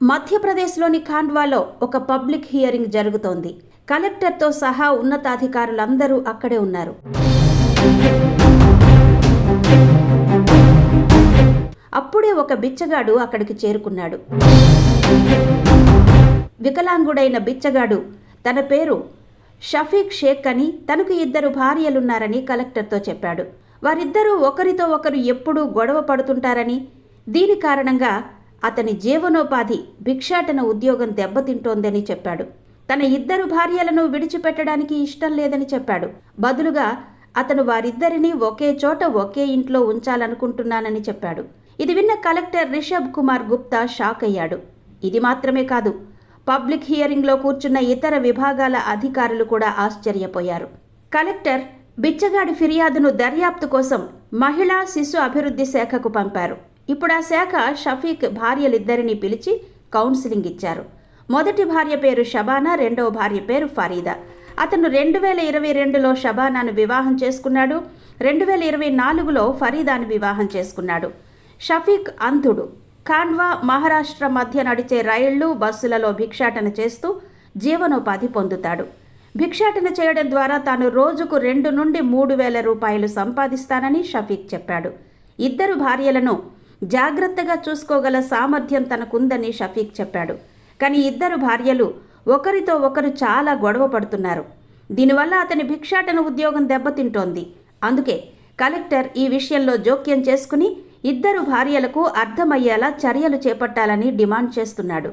మధ్యప్రదేశ్లోని ఖాండ్వాలో ఒక public hearing జరుగుతోంది. కలెక్టర్తో సహా ఉన్నతాధికారులందరూ అక్కడే ఉన్నారు. అప్పుడే ఒక బిచ్చగాడు అక్కడికి చేరుకున్నాడు. వికలాంగుడైన బిచ్చగాడు తన పేరు షఫీక్ షేక్ అని తనకు ఇద్దరు భార్యలున్నారని కలెక్టర్తో చెప్పాడు. వారిద్దరూ ఒకరితో ఒకరు ఎప్పుడూ గొడవ పడుతుంటారని దీని కారణంగా అతని జీవనోపాధి భిక్షాటన ఉద్యోగం దెబ్బతింటోందని చెప్పాడు. తన ఇద్దరు భార్యలను విడిచిపెట్టడానికి ఇష్టం లేదని చెప్పాడు. బదులుగా అతను వారిద్దరినీ ఒకే చోట ఒకే ఇంట్లో ఉంచాలనుకుంటున్నానని చెప్పాడు. ఇది విన్న కలెక్టర్ రిషబ్ కుమార్ గుప్తా షాక్ అయ్యాడు. ఇది మాత్రమే కాదు పబ్లిక్ హియరింగ్లో కూర్చున్న ఇతర విభాగాల అధికారులు కూడా ఆశ్చర్యపోయారు. కలెక్టర్ బిచ్చగాడి ఫిర్యాదును దర్యాప్తు కోసం మహిళా శిశు అభివృద్ధి శాఖకు పంపారు. ఇప్పుడు ఆ శాఖ షఫీక్ భార్యలిద్దరినీ పిలిచి కౌన్సిలింగ్ ఇచ్చారు. మొదటి భార్య పేరు షబానా రెండవ భార్య పేరు ఫరీదా. అతను రెండు వేల ఇరవై రెండులో షబానాను వివాహం చేసుకున్నాడు. రెండు వేల ఇరవై నాలుగులో ఫరీదాను వివాహం చేసుకున్నాడు. షఫీక్ అంధుడు. ఖాండ్వా మహారాష్ట్ర మధ్య నడిచే రైళ్ళు బస్సులలో భిక్షాటన చేస్తూ జీవనోపాధి పొందుతాడు. భిక్షాటన చేయడం ద్వారా తాను రోజుకు రెండు నుండి మూడు వేల రూపాయలు సంపాదిస్తానని షఫీక్ చెప్పాడు. ఇద్దరు భార్యలను జాగ్రత్తగా చూసుకోగల సామర్థ్యం తనకుందని షఫీక్ చెప్పాడు. కానీ ఇద్దరు భార్యలు ఒకరితో ఒకరు చాలా గొడవ పడుతున్నారు. దీనివల్ల అతని భిక్షాటన ఉద్యోగం దెబ్బతింటోంది. అందుకే కలెక్టర్ ఈ విషయంలో జోక్యం చేసుకుని ఇద్దరు భార్యలకు అర్థమయ్యేలా చర్యలు చేపట్టాలని డిమాండ్ చేస్తున్నాడు.